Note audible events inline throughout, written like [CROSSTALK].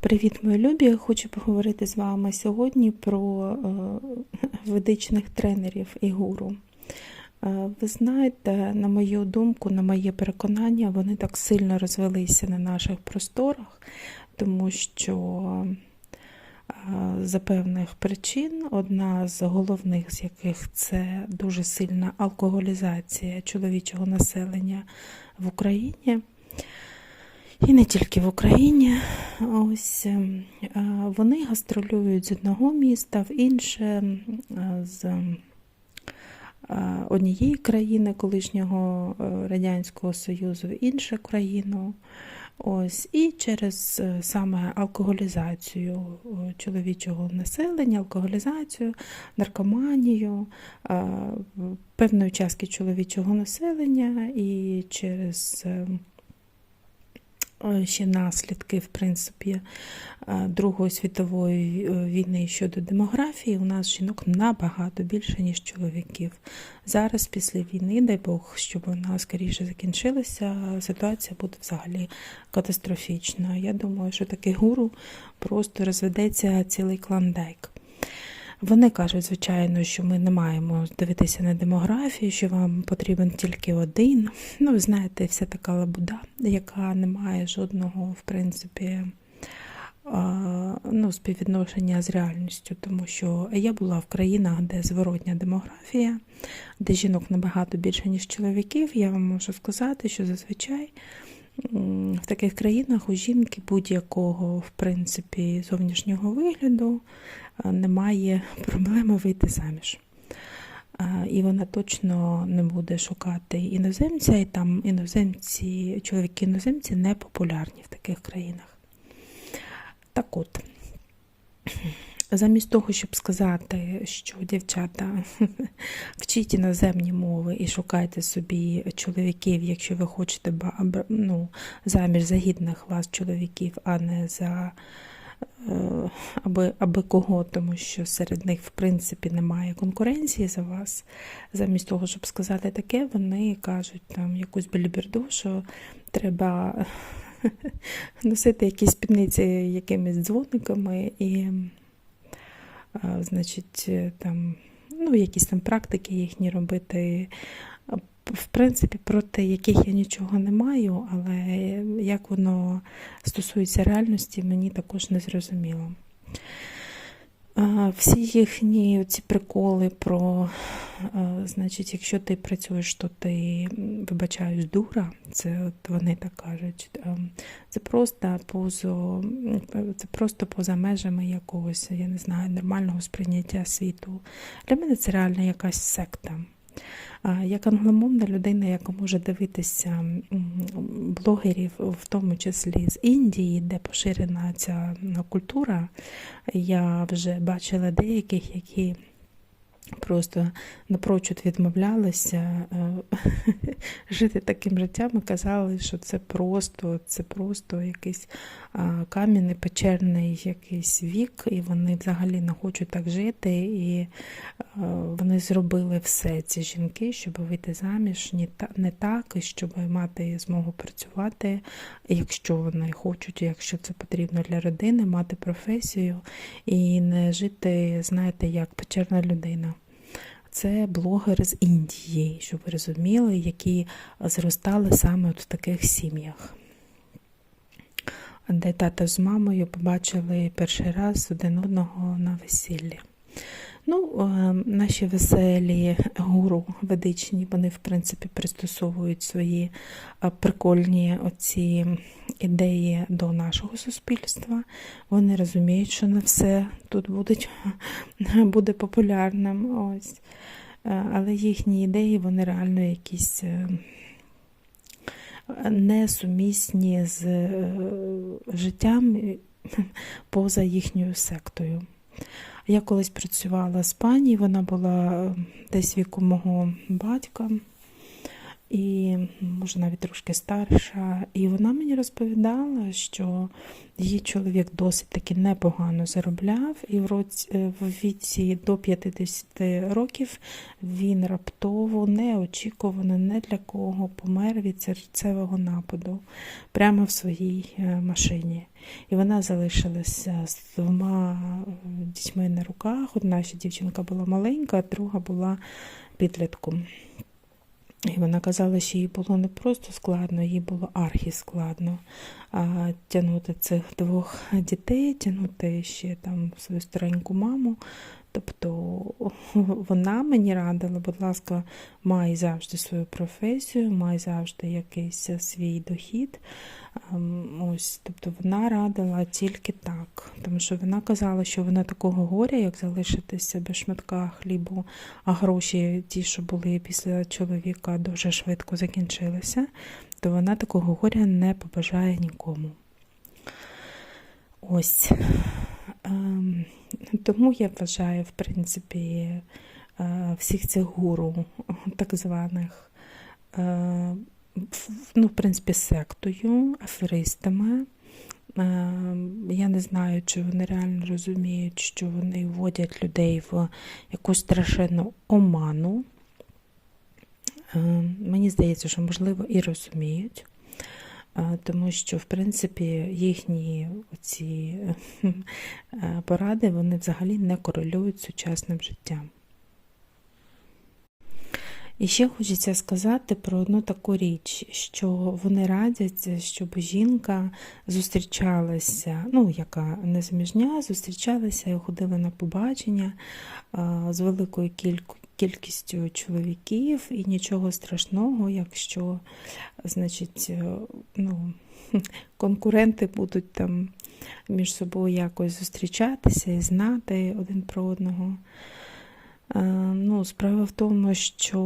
Привіт, мої любі! Я хочу поговорити з вами сьогодні про е, ведичних тренерів і гуру. Е, Ви знаєте, на мою думку, на моє переконання, вони так сильно розвелися на наших просторах, тому що е, за певних причин одна з головних з яких це дуже сильна алкоголізація чоловічого населення в Україні. І не тільки в Україні. Ось е, вони гастролюють з одного міста в інше, з е, однієї країни колишнього е, Радянського Союзу в іншу країну. Ось, і через саме алкоголізацію чоловічого населення, алкоголізацію, наркоманію певної частки чоловічого населення і через ще наслідки, в принципі, е, Другої світової е, війни щодо демографії, у нас жінок набагато більше, ніж чоловіків. Зараз, після війни, дай Бог, щоб вона скоріше закінчилася, ситуація буде взагалі катастрофічна. Я думаю, що такий гуру просто розведеться цілий клондайк. Вони кажуть, звичайно, що ми не маємо дивитися на демографію, що вам потрібен тільки один. Ну, ви знаєте, вся така лабуда, яка не має жодного, в принципі, ну, співвідношення з реальністю, тому що я була в країнах, де зворотня демографія, де жінок набагато більше, ніж чоловіків. Я вам можу сказати, що зазвичай в таких країнах у жінки будь-якого, в принципі, зовнішнього вигляду немає [LAUGHS] проблеми вийти заміж. І вона точно не буде шукати іноземця, і там іноземці, чоловіки-іноземці не популярні в таких країнах. Так от, замість того, щоб сказати, що дівчата [LAUGHS] вчіть іноземні мови і шукайте собі чоловіків, якщо ви хочете ну, заміж за гідних вас чоловіків, а не за е, аби, аби кого, тому що серед них, в принципі, немає конкуренції за вас. Замість того, щоб сказати таке, вони кажуть там якусь беліберду, що треба [LAUGHS] носити якісь спідниці якимись дзвониками і, значить, е, там, ну, якісь там практики їхні робити. В принципі, проти яких я нічого не маю, але як воно стосується реальності, мені також не зрозуміло. Всі їхні ці приколи про, значить, якщо ти працюєш, то ти, вибачаєш дура, це от вони так кажуть. Це просто поза, це просто поза межами якогось, я не знаю, нормального сприйняття світу. Для мене це реально якась секта. Як англомовна людина, яка може дивитися блогерів, в тому числі з Індії, де поширена ця культура, я вже бачила деяких, які просто напрочуд відмовлялися е, [LAUGHS] жити таким життям і казали, що це просто, це просто якийсь кам'яний печерний якийсь вік, і вони взагалі не хочуть так жити. І е, вони зробили все, ці жінки, щоб вийти заміж не так, і щоб мати змогу працювати, якщо вони хочуть, якщо це потрібно для родини, мати професію і не жити, знаєте, як печерна людина. Це блогери з Індії, щоб ви розуміли, які зростали саме от в таких сім'ях, де тато з мамою побачили перший раз один одного на весіллі. Ну, е, наші веселі гуру ведичні, вони, в принципі, пристосовують свої е, прикольні оці ідеї до нашого суспільства. Вони розуміють, що не все тут будуть, [LAUGHS] буде популярним. Ось. Е, Але їхні ідеї, вони реально якісь несумісні з життям [LAUGHS] поза їхньою сектою. Я колись працювала з пані, вона була е, десь віку мого батька. І може навіть трошки старша. І вона мені розповідала, що її чоловік досить таки непогано заробляв, і в році е, в віці до 50 років він раптово, неочікувано, не для кого помер від серцевого нападу прямо в своїй е, машині. І вона залишилася з двома е, дітьми на руках. Одна ще дівчинка була маленька, а друга була підлітком. І вона казала, що їй було не просто складно, їй було архіскладно а, тягнути цих двох дітей, тягнути ще там свою стареньку маму. Тобто [LAUGHS] вона мені радила, будь ласка, май завжди свою професію, май завжди якийсь свій дохід. Ем, ось, Тобто вона радила тільки так, тому що вона казала, що вона такого горя, як залишитися без шматка хлібу, а гроші, ті, що були після чоловіка, дуже швидко закінчилися, то вона такого горя не побажає нікому. Ось. Ем, тому я вважаю, в принципі, е, всіх цих гуру, так званих, е, ну, в принципі, сектою, аферистами. Е, я не знаю, чи вони реально розуміють, що вони вводять людей в якусь страшенну оману. Мені здається, що, можливо, і розуміють тому що, в принципі, їхні ці [LAUGHS] поради вони взагалі не корелюють з сучасним життям. І ще хочеться сказати про одну таку річ, що вони радять, щоб жінка зустрічалася, ну, яка не заміжня, зустрічалася і ходила на побачення з великою кількістю кількістю чоловіків, і нічого страшного, якщо, значить, е, ну, [LAUGHS] конкуренти будуть там між собою якось зустрічатися і знати один про одного. Е, ну, Справа в тому, що,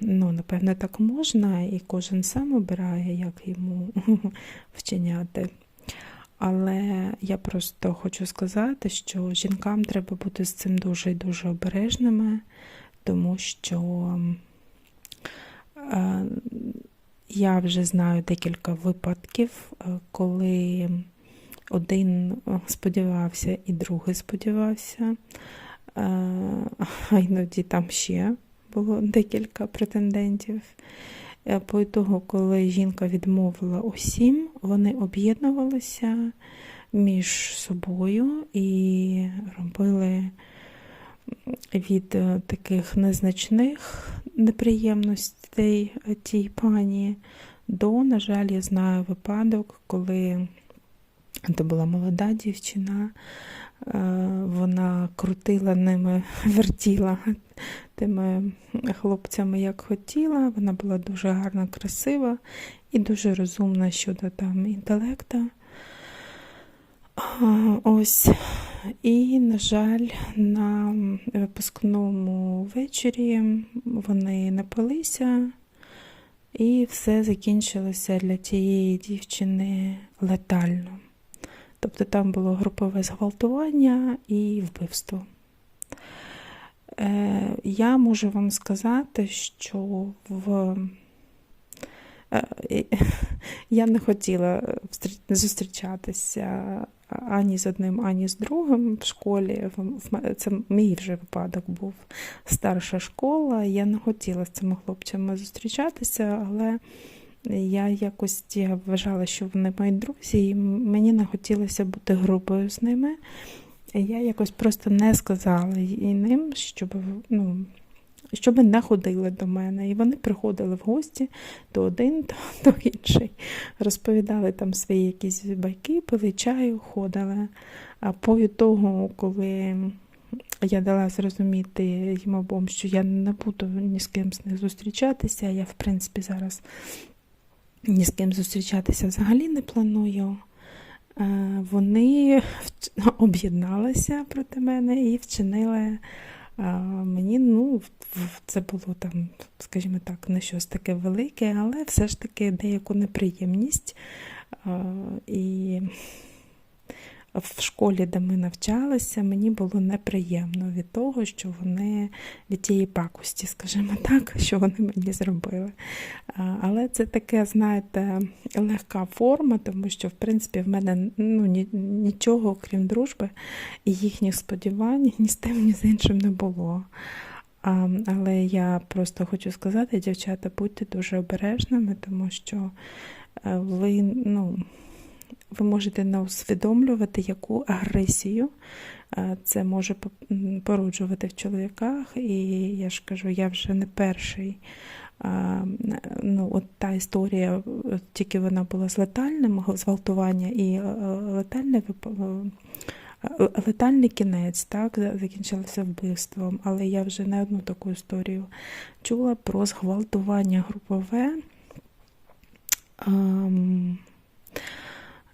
ну, напевне, так можна, і кожен сам обирає, як йому [LAUGHS] вчиняти. Але я просто хочу сказати, що жінкам треба бути з цим дуже і дуже обережними, тому що е, я вже знаю декілька випадків, е, коли один сподівався і другий сподівався, е, а іноді там ще було декілька претендентів. Е, по того, коли жінка відмовила усім, вони об'єднувалися між собою і робили від е, таких незначних неприємностей тій пані до, на жаль, я знаю випадок, коли це була молода дівчина, Е, вона крутила ними, [LAUGHS] вертіла тими хлопцями, як хотіла. Вона була дуже гарна, красива і дуже розумна щодо там інтелекта. Ось. І, на жаль, на випускному вечорі вони напилися, і все закінчилося для тієї дівчини летально. Тобто там було групове зґвалтування і вбивство. Е, Я можу вам сказати, що в е, [LAUGHS] я не хотіла зустрічатися ані з одним, ані з другим в школі. Це мій вже випадок був старша школа. Я не хотіла з цими хлопцями зустрічатися, але я якось я вважала, що вони мої друзі, і мені не хотілося бути грубою з ними. Я якось просто не сказала ним, щоб ну, щоб не ходили до мене. І вони приходили в гості то один, то, [LAUGHS] то інший. Розповідали там свої якісь байки, пили чаю, ходили. А по того, коли я дала зрозуміти їм обом, що я не буду ні з ким з них зустрічатися, я, в принципі, зараз ні з ким зустрічатися взагалі не планую. Е, вони об'єдналися проти мене і вчинили е, мені, ну, це було там, скажімо так, не щось таке велике, але все ж таки деяку неприємність. Е, і в школі, де ми навчалися, мені було неприємно від того, що вони від тієї пакості, скажімо так, [LAUGHS] що вони мені зробили. Але це таке, знаєте, легка форма, тому що, в принципі, в мене ну, нічого, крім дружби і їхніх сподівань, ні з тим, ні з іншим не було. Але я просто хочу сказати, дівчата, будьте дуже обережними, тому що е, ви, ну, ви можете не усвідомлювати, яку агресію е, це може породжувати в чоловіках. І я ж кажу, я вже не перший. Ну, от та історія, тільки вона була з летальним зґвалтування і е, летальне е, летальний кінець, так, закінчилося вбивством, але я вже не одну таку історію чула про зґвалтування групове ем,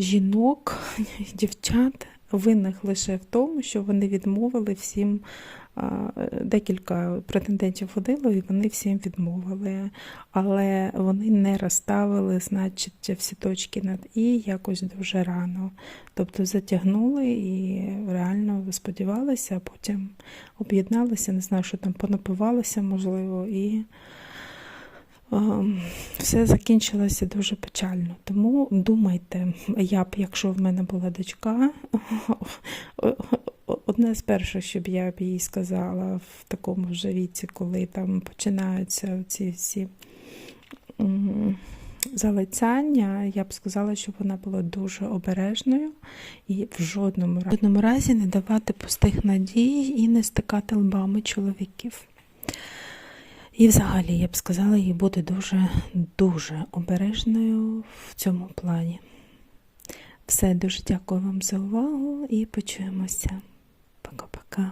жінок, [LAUGHS] дівчат, винних лише в тому, що вони відмовили всім. Декілька претендентів ходило, і вони всім відмовили, але вони не розставили, значить, всі точки над і якось дуже рано. Тобто затягнули і реально сподівалися, а потім об'єдналися, не знаю, що там понапивалися, можливо, і все закінчилося дуже печально. Тому думайте, я б, якщо в мене була дочка, [LAUGHS] одне з перших, що я б їй сказала в такому вже віці, коли там починаються ці всі. Залицяння, я б сказала, щоб вона була дуже обережною і в жодному разі не давати пустих надій і не стикати лбами чоловіків. І взагалі я б сказала їй бути дуже, дуже обережною в цьому плані. Все, дуже дякую вам за увагу і почуємося. Пока-пока.